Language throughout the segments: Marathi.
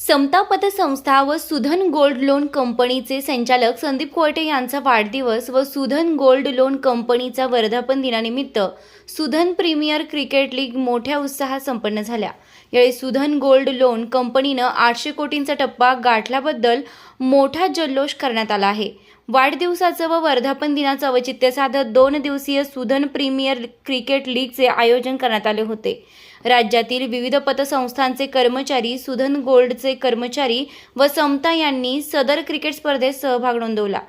समता पतसंस्था व सुधन गोल्ड लोन कंपनीचे संचालक संदीप कोयटे यांचा वाढदिवस व सुधन गोल्ड लोन कंपनीचा वर्धापन दिनानिमित्त सुधन प्रीमियर क्रिकेट लीग मोठ्या उत्साहात संपन्न झाल्या. यावेळी सुधन गोल्ड लोन कंपनीनं आठशे कोटींचा टप्पा गाठल्याबद्दल मोठा जल्लोष करण्यात आला आहे. वाढदिवसाचं व वर्धापन दिनाचं औचित्य साधत दोन दिवसीय सुधन प्रीमियर क्रिकेट लीगचे आयोजन करण्यात आले होते. राज्यातील विविध पतसंस्थांचे कर्मचारी सुधन गोल्डचे कर्मचारी व समता यांनी सदर क्रिकेट स्पर्धेत सहभाग नोंदवला.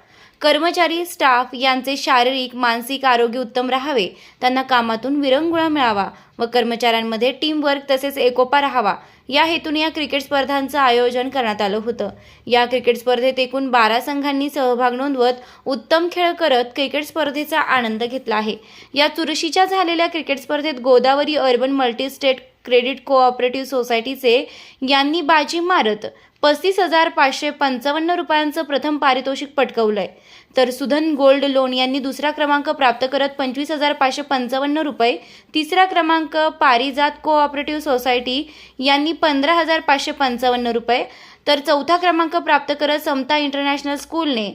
कर्मचारी स्टाफ यांचे शारीरिक मानसिक आरोग्य उत्तम राहावे त्यांना कामातून विरंगुळा मिळावा व कर्मचाऱ्यांमध्ये टीमवर्क तसेच एकोपा राहावा. या हेतून या क्रिकेट स्पर्धांचं आयोजन करण्यात आलं होतं. या क्रिकेट स्पर्धेत एकूण बारा संघांनी सहभाग नोंदवत उत्तम खेळ करत क्रिकेट स्पर्धेचा आनंद घेतला आहे. या चुरशीच्या झालेल्या क्रिकेट स्पर्धेत Godavari urban multi state credit cooperative सोसायटीचे यांनी बाजी मारत पस्तीस हजार पाचशे पंचावन्न रुपयांचं प्रथम पारितोषिक पटकवलंय. तर सुधन गोल्ड लोन यांनी दुसरा क्रमांक प्राप्त करत पंचवीस हजार पाचशे पंचावन्न रुपये तिसरा क्रमांक पारिजात कोऑपरेटिव्ह सोसायटी यांनी पंधरा हजार पाचशे पंचावन्न रुपये तर चौथा क्रमांक प्राप्त करत समता इंटरनॅशनल स्कूलने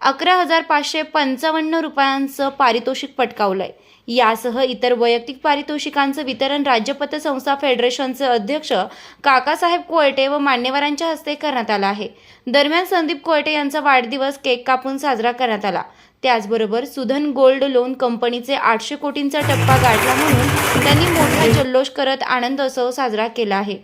अकरा हजार पाचशे पंचावन्न रुपयांचं पारितोषिक पटकावलं आहे यासह इतर वैयक्तिक पारितोषिकांचं वितरण राज्य पतसंस्था फेडरेशनचे अध्यक्ष काकासाहेब कोयटे व मान्यवरांच्या हस्ते करण्यात आलं आहे. दरम्यान संदीप कोयटे यांचा वाढदिवस केक कापून साजरा करण्यात आला. त्याचबरोबर सुधन गोल्ड लोन कंपनीचे आठशे कोटींचा टप्पा गाठला म्हणून त्यांनी मोठा जल्लोष करत आनंदोत्सव साजरा केला आहे.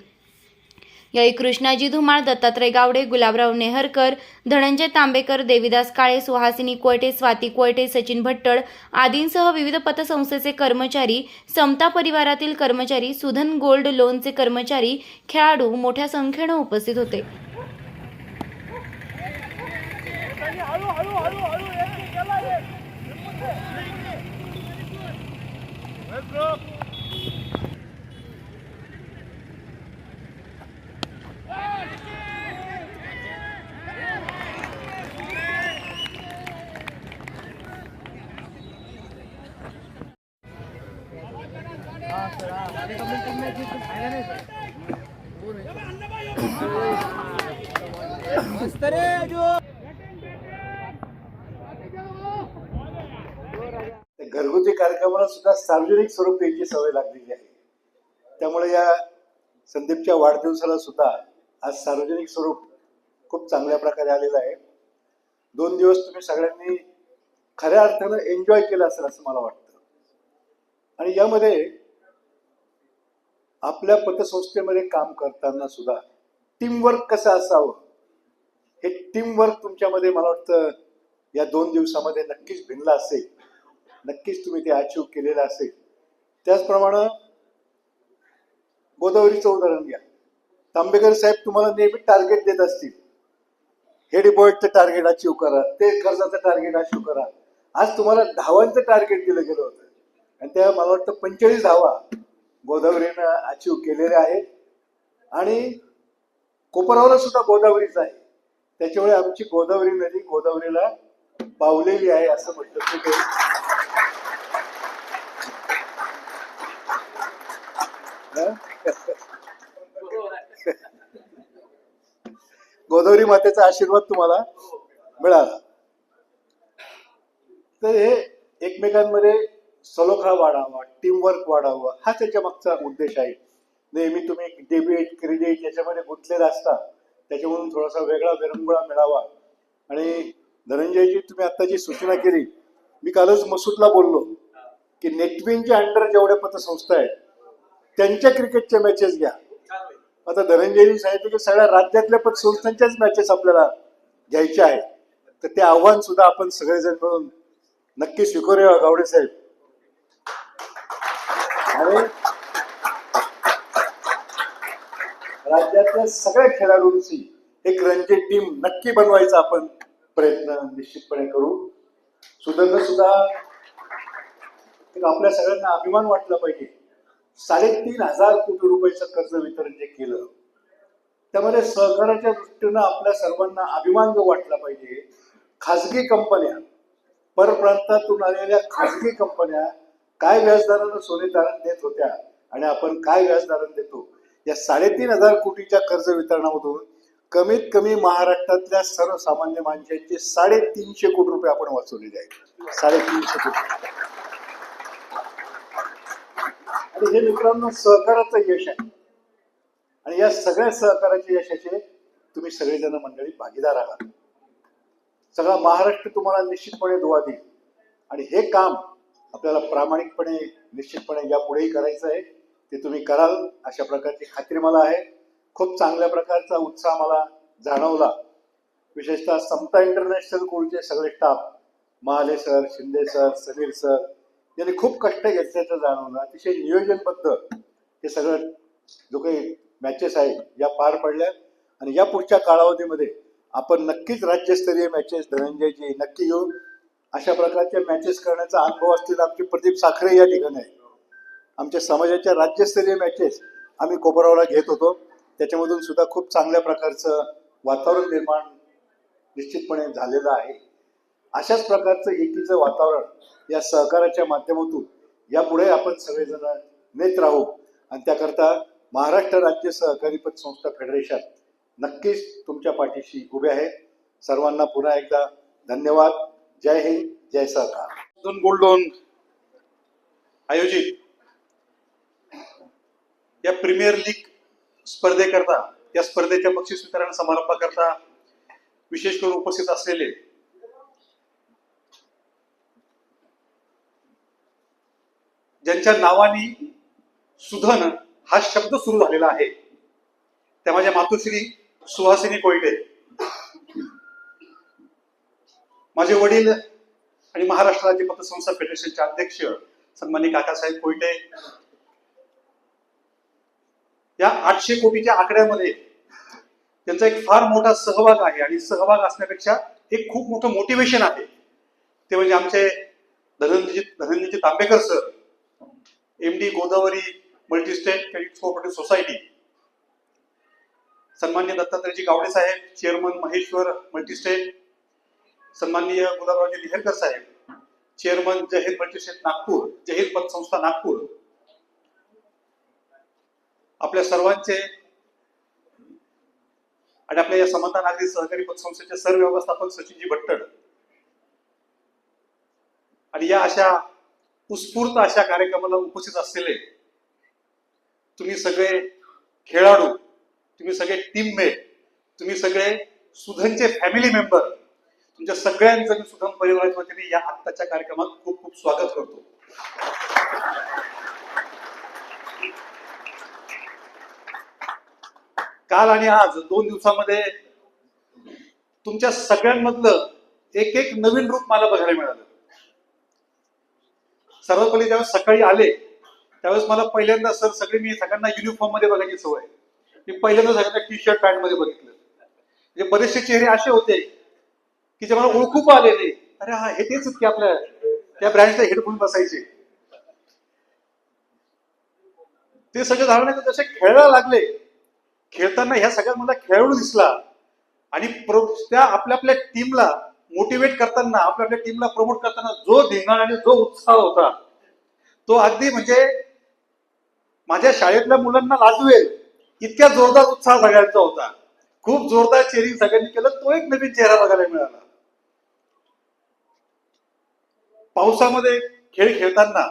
यावेळी कृष्णाजी धुमाळ दत्तात्रय गावडे गुलाबराव नेहरकर धनंजय तांबेकर देविदास काळे सुहासिनी कोयटे स्वाती कोयटे सचिन भट्टळ आदींसह विविध पतसंस्थेचे कर्मचारी समता परिवारातील कर्मचारी सुधन गोल्ड लोनचे कर्मचारी खेळाडू मोठ्या संख्येनं उपस्थित होते Let's go! करे जो। घरगुती कार्यक्रमाला सुद्धा सार्वजनिक स्वरूप यांची सवय लागलेली आहे. त्यामुळे या संदीपच्या वाढदिवसाला सुद्धा आज सार्वजनिक स्वरूप खूप चांगल्या प्रकारे आलेलं आहे. दोन दिवस तुम्ही सगळ्यांनी खऱ्या अर्थानं एन्जॉय केलं असेल असं मला वाटतं. आणि यामध्ये आपल्या पतसंस्थेमध्ये काम करताना सुद्धा टीमवर्क कसं असावं हे टीमवर्क तुमच्यामध्ये मला वाटतं या दोन दिवसामध्ये नक्कीच भिनलं असेल. नक्कीच तुम्ही ते अचीव केलेलं असेल. त्याचप्रमाणे गोदावरीचं उदाहरण घ्या. तांबेकर साहेब तुम्हाला नेहमी टार्गेट देत असतील. हे टार्गेट अचीव करा. ते कर्जाचं टार्गेट अचीव करा. आज तुम्हाला धावांचं टार्गेट दिलं गेलं होतं. आणि त्या मला वाटतं पंचेचाळीस धावा गोदावरीनं अचीव केलेल्या आहेत. आणि कोपरावला सुद्धा गोदावरीच आहे. त्याच्यामुळे आमची गोदावरी नदी गोदावरीला पावलेली आहे असं म्हटलं. ठीक गोदावरी मातेचा आशीर्वाद तुम्हाला मिळाला. तर हे एकमेकांमध्ये सलोखा वाढावा टीमवर्क वाढावा हा त्याच्या मागचा उद्देश आहे. नेहमी तुम्ही डेबिट क्रेडिट याच्यामध्ये गुंतलेला असता. त्याच्यामधून थोडासा वेगळा विरंगुळा मिळावा. आणि धनंजयजी तुम्ही आता जी सूचना केली मी कालच मसूदला बोललो की नेटविनच्या अंडर जेवढ्या पतसंस्था आहेत त्यांच्या क्रिकेटच्या मॅचेस घ्या. आता धनंजयनी सांगितलं की सगळ्या राज्यातल्या पतसंस्थांच्याच मॅचेस आपल्याला घ्यायच्या आहेत. तर ते आव्हान सुद्धा आपण सगळेजण मिळून नक्की स्वीकारूया गावडे साहेब. आणि राज्यातल्या सगळ्या खेळाडूंची एक रणजी टीम नक्की बनवायचा आपण प्रयत्न निश्चितपणे करू. सुदर्न सुद्धा आपल्या सगळ्यांना अभिमान वाटला पाहिजे. साडेतीन हजार कोटी रुपयाचं कर्ज वितरण जे केलं त्यामध्ये सहकाराच्या दृष्टीनं आपल्या सर्वांना अभिमान जो वाटला पाहिजे खाजगी कंपन्या परप्रांतातून आलेल्या खाजगी कंपन्या काय व्याजदरानं सोने तारण देत होत्या आणि आपण काय व्याजदारण देतो या साडेतीन हजार कोटीच्या कर्ज वितरणामधून कमीत कमी महाराष्ट्रातल्या सर्वसामान्य माणसांचे साडेतीनशे कोटी रुपये आपण वाचवलेले आहेत. साडेतीनशे कोटी आणि हे मित्रांनो सहकाराचं यश आहे. आणि या सगळ्या सहकाराच्या यशाचे तुम्ही सगळेजण मंडळी भागीदार आहात. सगळा महाराष्ट्र तुम्हाला निश्चितपणे दुवा देईल. आणि हे काम आपल्याला प्रामाणिकपणे निश्चितपणे यापुढेही करायचं आहे. ते तुम्ही कराल अशा प्रकारची खात्री मला आहे. खूप चांगल्या प्रकारचा उत्साह मला जाणवला. विशेषतः समता इंटरनॅशनल स्कूलचे सगळे staff Mahale sir Shinde sir Sameer sir यांनी खूप कष्ट घेतल्याचं जाणवलं. अतिशय नियोजनबद्ध हे सगळं जो काही मॅचेस आहेत या पार पडल्या. आणि या पुढच्या कालावधीमध्ये आपण नक्कीच राज्यस्तरीय मॅचेस धनंजयची नक्की येऊन अशा प्रकारच्या मॅचेस करण्याचा अनुभव असलेला आमचे प्रदीप साखरे या ठिकाणी आहे आमच्या समाजाच्या राज्यस्तरीय मॅचेस आम्ही कोपरावला घेत होतो. त्याच्यामधून सुद्धा खूप चांगल्या प्रकारचं वातावरण निर्माण निश्चितपणे झालेलं आहे. अशाच प्रकारचं एकीचं वातावरण या सहकाराच्या माध्यमातून यापुढे आपण सगळेजण नेत राहू. आणि त्याकरता महाराष्ट्र राज्य सहकारी पतसंस्था फेडरेशन नक्कीच तुमच्या पाठीशी उभे आहे. सर्वांना पुन्हा एकदा धन्यवाद. जय हिंद जय सहकार. दोन गोल्ड लोन आयोजित. या प्रीमियर लीग स्पर्धेकरता या स्पर्धेच्या बक्षीस वितरण समारंभाकरता विशेष करून उपस्थित असलेले ज्यांच्या नावाने सुधन हा शब्द सुरू झालेला आहे त्या माझ्या मातोश्री सुहासिनी कोयटे माझे वडील आणि महाराष्ट्र राज्य पतसंस्था फेडरेशनचे अध्यक्ष सन्मान्य काकासाहेब कोयटे या आठशे कोटीच्या आकड्यामध्ये त्यांचा एक फार मोठा सहभाग आहे आणि सहभाग असण्यापेक्षा एक खूप मोठं मोटिवेशन आहे. ते म्हणजे आमचे Dhananjay Dhananjay Tambekar sir M D Godavari multistate credit cooperative society सन्मान्य दत्तात्रयजी गावडे साहेब चेअरमन महेश्वर मल्टीस्टेट सन्माननीय गुलाबरावजी लिहरकर साहेब चेअरमन जहीर मल्टीस्टेट नागपूर जहीर पतसंस्था नागपूर. आपल्या सर्वांचे आणि आपल्या या समता नागरी सहकारी पतसंस्थेचे सर व्यवस्थापक सचिनजी भट्टड. आणि या अशा उत्स्फूर्त अशा कार्यक्रमाला उपस्थित असलेले तुम्ही सगळे खेळाडू तुम्ही सगळे टीममेट तुम्ही सगळे सुधनचे फॅमिली मेंबर तुमच्या सगळ्यांचं मी सुधन परिवाराच्या वतीने या आत्ताच्या कार्यक्रमात खूप खूप स्वागत करतो. काल आणि आज दोन दिवसामध्ये तुमच्या सगळ्यांमधलं एक एक नवीन रूप मला बघायला मिळालं. सर्वात पहिले ज्यावेळेस सकाळी आले त्यावेळेस मला पहिल्यांदा सर सगळे मी सगळ्यांना युनिफॉर्ममध्ये बघायची सवय मी पहिल्यांदा सगळ्यांना टी शर्ट पॅन्टमध्ये बघितलं. म्हणजे बरेचसे चेहरे असे होते की जे मला ओळखू पण आले नाही अरे हा हे तेच की आपल्या त्या ब्रँडचे हेडफोन बसायचे. ते सगळे तर जसे खेळायला लागले खेळताना ह्या सगळ्यांमधला खेळाडू दिसला. आणि त्या आपल्या आपल्या टीमला मोटिवेट करताना आपल्या आपल्या टीमला प्रमोट करताना जो धिंगाण आणि जो उत्साह होता तो अगदी म्हणजे माझ्या शाळेतल्या मुलांना लाजवेल. इतक्या जोरदार उत्साह सगळ्यांचा होता. खूप जोरदार चेअरिंग सगळ्यांनी केलं तो एक नवीन चेहरा बघायला मिळाला. पावसामध्ये खेळ खेळताना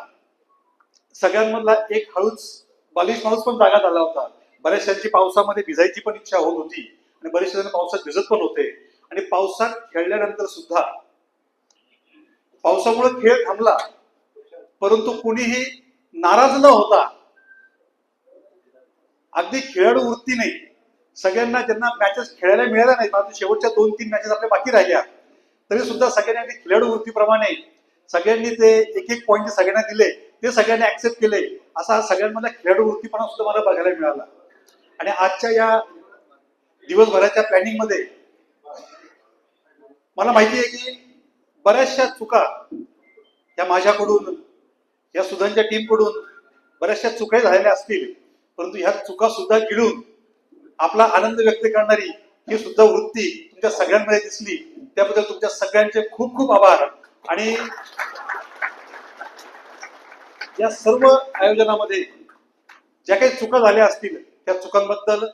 सगळ्यांमधला एक हळूच बालिश माणूस पण जागा झाला होता. बऱ्याचशांची पावसामध्ये भिजायची पण इच्छा होत होती आणि बरेचशे जण पावसात भिजत पण होते. आणि पावसात खेळल्यानंतर सुद्धा पावसामुळे खेळ थांबला परंतु कुणीही नाराज न होता अगदी खेळाडू वृत्ती नाही. सगळ्यांना ज्यांना मॅचेस खेळायला मिळाल्या नाही परंतु शेवटच्या दोन तीन मॅचेस आपल्या बाकी राहिल्या तरी सुद्धा सगळ्यांनी अगदी खेळाडू वृत्तीप्रमाणे सगळ्यांनी ते एक एक पॉईंट सगळ्यांना दिले ते सगळ्यांनी ऍक्सेप्ट केले असा सगळ्यांमध्ये सगळ्यांमधला खेळाडू वृत्तीपणा सुद्धा मला बघायला मिळाला. आणि आजच्या या दिवसभराच्या प्लॅनिंगमध्ये मला माहिती आहे की बऱ्याचशा चुका या माझ्याकडून या सुधांच्या टीमकडून बऱ्याचशा चुका झालेल्या असतील. परंतु ह्या चुका सुद्धा गिळून आपला आनंद व्यक्त करणारी ही सुद्धा वृत्ती तुमच्या सगळ्यांमध्ये दिसली. त्याबद्दल तुमच्या सगळ्यांचे खूप खूप आभार. आणि या सर्व आयोजनामध्ये ज्या काही चुका झाल्या असतील त्या चुकांबद्दल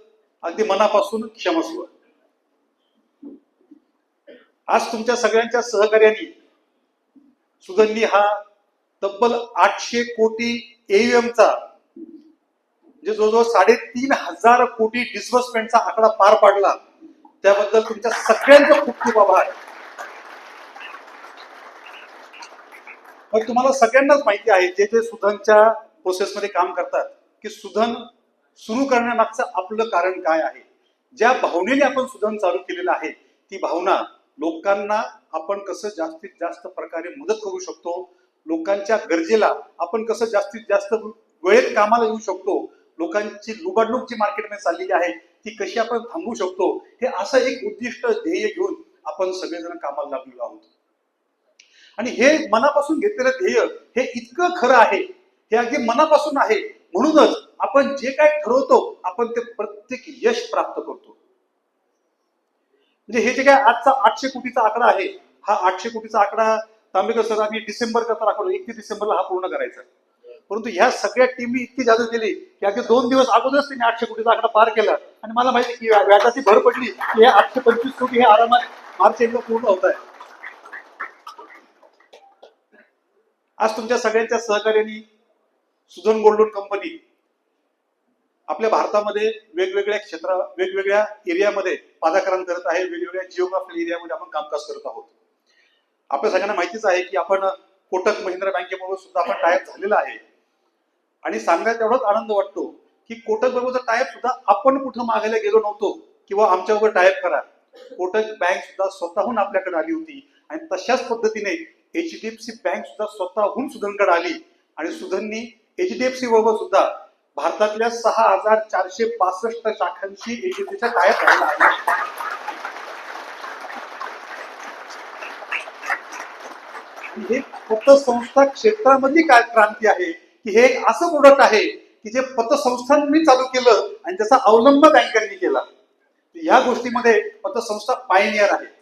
अगदी मनापासून क्षमस्व आज तुमच्या सगळ्यांच्या सहकार्याने सुगंधी हा तब्बल आठशे कोटी एयुएमचा म्हणजे जवळजवळ साडेतीन हजार कोटी डिस्बर्समेंटचा आकडा पार पाडला त्याबद्दल तुमच्या सगळ्यांचा खूप खूप आभार. पण तुम्हाला सगळ्यांनाच माहिती आहे जे जे सुधनच्या प्रोसेसमध्ये काम करतात की सुधन सुरू करण्यामागचं आपलं कारण काय आहे? ज्या भावनेने आपण सुधन चालू केलेलं आहे ती भावना लोकांना आपण कसं जास्तीत जास्त प्रकारे मदत करू शकतो? लोकांच्या गरजेला आपण कसं जास्तीत जास्त वेळेत कामाला येऊ शकतो? लोकांची लुबाडणूक जी मार्केटमध्ये चाललेली आहे ती कशी आपण थांबवू शकतो? हे असं एक उद्दिष्ट ध्येय घेऊन आपण सगळेजण कामाला लागलेलो आहोत. आणि हे मनापासून घेतलेलं ध्येय हे इतकं खरं आहे हे अगदी मनापासून आहे. म्हणूनच आपण जे काय ठरवतो आपण ते प्रत्येक यश प्राप्त करतो. म्हणजे हे जे काय आजचा आठशे कोटीचा आकडा आहे हा आठशे कोटीचा आकडा तांबेकर सर आम्ही डिसेंबर करता दाखवलो एकतीस डिसेंबरला हा पूर्ण करायचा. परंतु ह्या सगळ्या टीमनी इतकी जादू केली की अगदी दोन दिवस अगोदरच त्यांनी आठशे कोटीचा आकडा पार केला. आणि मला माहिती की व्याजाची भर पडली की हे आठशे पंचवीस कोटी हे आरामात मार्च एंडला पूर्ण होत आहे. आज तुमच्या सगळ्यांच्या सहकार्याने सुजन गोल्ड लोन कंपनी आपल्या भारतामध्ये वेगवेगळ्या क्षेत्र वेगवेगळ्या एरियामध्ये पादाकरण करत आहे वेगवेगळ्या जिओग्राफिकल एरियामध्ये आपण कामकाज करत आहोत. आपल्या सगळ्यांना माहितीच आहे की आपण कोटक महिंद्रा बँकेबरोबर सुद्धा आपण टायप झालेला आहे. आणि सांगायला तेवढाच आनंद वाटतो की कोटक बरोबरचा टायप सुद्धा आपण कुठं मागायला गेलो नव्हतो किंवा आमच्याबरोबर टायप करा. कोटक बँक सुद्धा स्वतःहून आपल्याकडे आली होती आणि तशाच पद्धतीने H D F C bank सुद्धा स्वतःहून सुधनकडे आली. आणि सुधननी एच डी एफ सी बरोबर सुद्धा भारतातल्या सहा हजार चारशे पासष्ट शाखांशी एच डी एफ आहे. हे हे पतसंस्था क्षेत्रामधली काय क्रांती आहे? की हे असं प्रोडक्ट आहे की जे पतसंस्थांनी चालू केलं आणि त्याचा अवलंब बँकांनी केला? या गोष्टीमध्ये पतसंस्था पायनियर आहे.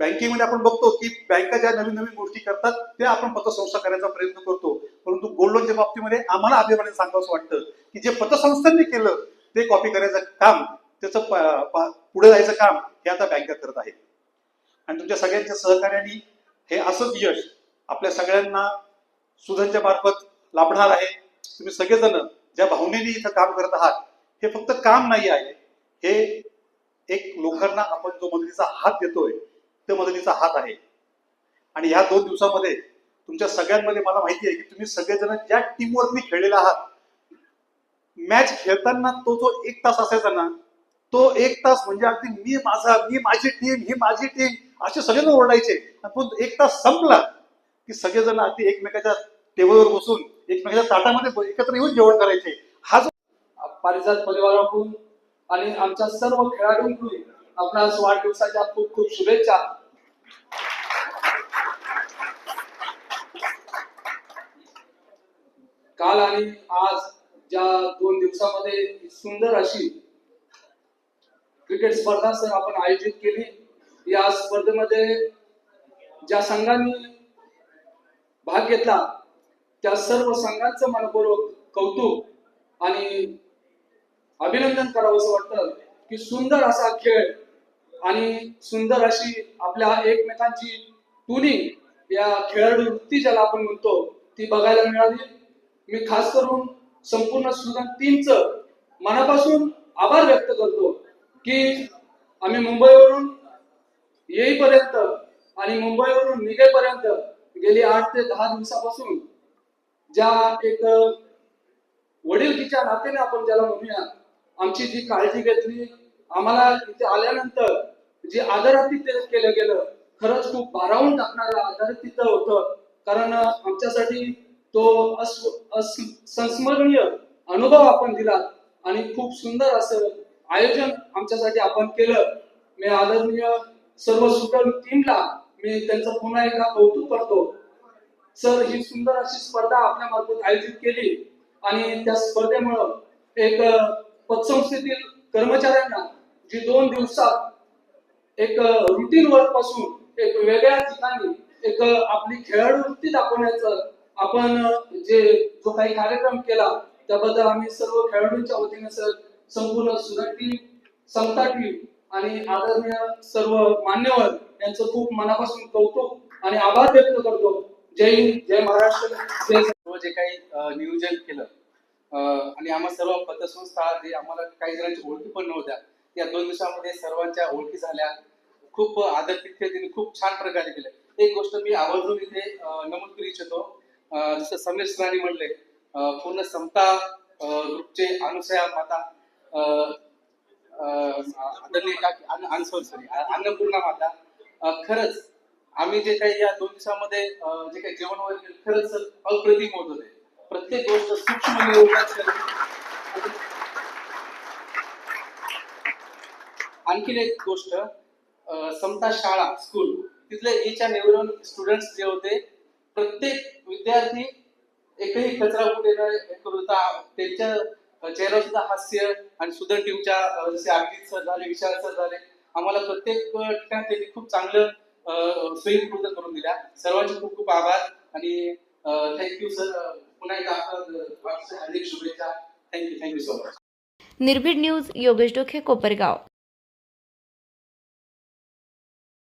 बँकेमध्ये आपण बघतो की बँका ज्या नवीन नवीन गोष्टी करतात त्या आपण पतसंस्था करायचा प्रयत्न करतो. परंतु गोल्ड लोनच्या बाबतीमध्ये आम्हाला अभिमानाने सांगावं वाटतं की जे पतसंस्थांनी केलं ते कॉपी करायचं काम त्याचं पुढे जायचं काम हे आता बँका करत आहेत. आणि तुमच्या सगळ्यांच्या सहकार्याने हे असंच यश आपल्या सगळ्यांना सुधनच्या मार्फत लाभणार आहे. तुम्ही सगळेजण ज्या भावनेने इथं काम करत आहात हे फक्त काम नाही आहे. हे एक लोकांना आपण जो मदतीचा हात देतोय तो मदतीचा हात आहे. आणि ह्या दोन दिवसामध्ये तुमच्या सगळ्यांमध्ये मला माहिती आहे की तुम्ही सगळेजण ज्या टीमवरती खेळलेला आहात मॅच खेळताना तो जो एक तास असायचा ना तो एक तास म्हणजे अगदी मी माझा मी माझी टीम ही माझी टीम असे सगळेजण ओरडायचे. आणि पण एक तास संपला की सगळेजण अगदी एकमेकाच्या टेबलवर बसून एकमेकाच्या ताटामध्ये एकत्र येऊन जेवण करायचे. हा जो पारिजात परिवाराकडून आणि आमच्या सर्व खेळाडूंकडून आपणास वाढदिवसाच्या खूप खूप शुभेच्छा. काल आणि आज ज्या दोन दिवसामध्ये सुंदर अशी क्रिकेट स्पर्धा सर आपण आयोजित केली या स्पर्धेमध्ये ज्या संघांनी भाग घेतला त्या सर्व संघांचं मनपूर्वक कौतुक आणि अभिनंदन करावं असं वाटतं की सुंदर असा खेळ आणि सुंदर अशी आपल्या एकमेकांची टुनिंग या खेळाडू वृत्ती ज्याला आपण म्हणतो ती बघायला मिळाली. मी खास करून संपूर्ण स्टुडंट टीमच मनापासून आभार व्यक्त करतो की आम्ही मुंबईवरून येईपर्यंत आणि मुंबईवरून निघेपर्यंत गेली आठ ते दहा दिवसापासून ज्या एक वडीलकीच्या नात्याने आपण ज्याला म्हणूया आमची जी काळजी घेतली आम्हाला इथे आल्यानंतर जे आदरातिथ्य केलं गेलं खरंच खूप भारावून टाकणारं आदरातिथ्य होतं. कारण आमच्यासाठी तो अस- संस्मरणीय अनुभव आपण दिला आणि खूप सुंदर असं आयोजन आमच्यासाठी आपण केलं. मी आदरणीय सर्व सुटल टीमला मी त्यांचं पुन्हा एकदा कौतुक करतो. सर ही सुंदर अशी स्पर्धा आपल्या मार्फत आयोजित केली आणि त्या स्पर्धेमुळं एक पतसंस्थेतील कर्मचाऱ्यांना जी दोन दिवसात एक रुटीन वर्कपासून एक वेगळ्या ठिकाणी एक आपली खेळाडू वृत्ती दाखवण्याचं आपण जे जो काही कार्यक्रम केला त्याबद्दल आम्ही सर्व खेळाडूंच्या वतीने सर संपूर्ण सुरत टीम समता टीम आणि आदरणीय सर्व मान्यवर यांचं खूप मनापासून कौतुक आणि आभार व्यक्त करतो. जय हिंद जय महाराष्ट्र जय सर्व जे काही नियोजन केलं आणि आम्हा सर्व पतसंस्था जे आम्हाला काही जणांची ओळखी पण नव्हत्या या दोन दिवसामध्ये सर्वांच्या ओळखी झाल्या. खूप आदरपीठ तिने खूप छान प्रकारे केलं. एक गोष्ट मी आवर्जून इथे नमूद करू इच्छितो. जसं समीर सरांनी म्हणले पूर्ण समता ग्रुपचे अनुसया माता आदरणीय अन्नपूर्णा माता. खरंच आम्ही जे काही या दोन दिवसामध्ये जे काही जेवण वगैरे खरंच अप्रतिम होत होते. प्रत्येक गोष्ट सूक्ष्म नियोजन करून आणखीन एक गोष्ट समता शाळा स्कूल तिथले एच्या अँड एव्हरी स्टुडंट्स जे होते प्रत्येक विद्यार्थी एकही कचरा कुठे न करता त्यांच्या चेहऱ्यावर सुद्धा हास्य आणि सुदन टीमच्या जसे अभिजित सर झाले विशाल सर झाले आम्हाला प्रत्येक ठिकाण त्यांनी खूप चांगलं अ, सोयीपूर्ण करून दिल्या. सर्वांचे खूप खूप आभार आणि थँक्यू सर पुन्हा एकदा आपलं हार्दिक शुभेच्छा. Thank you thank you so much Nirbhid news Yogesh Dokhe Kopargaon.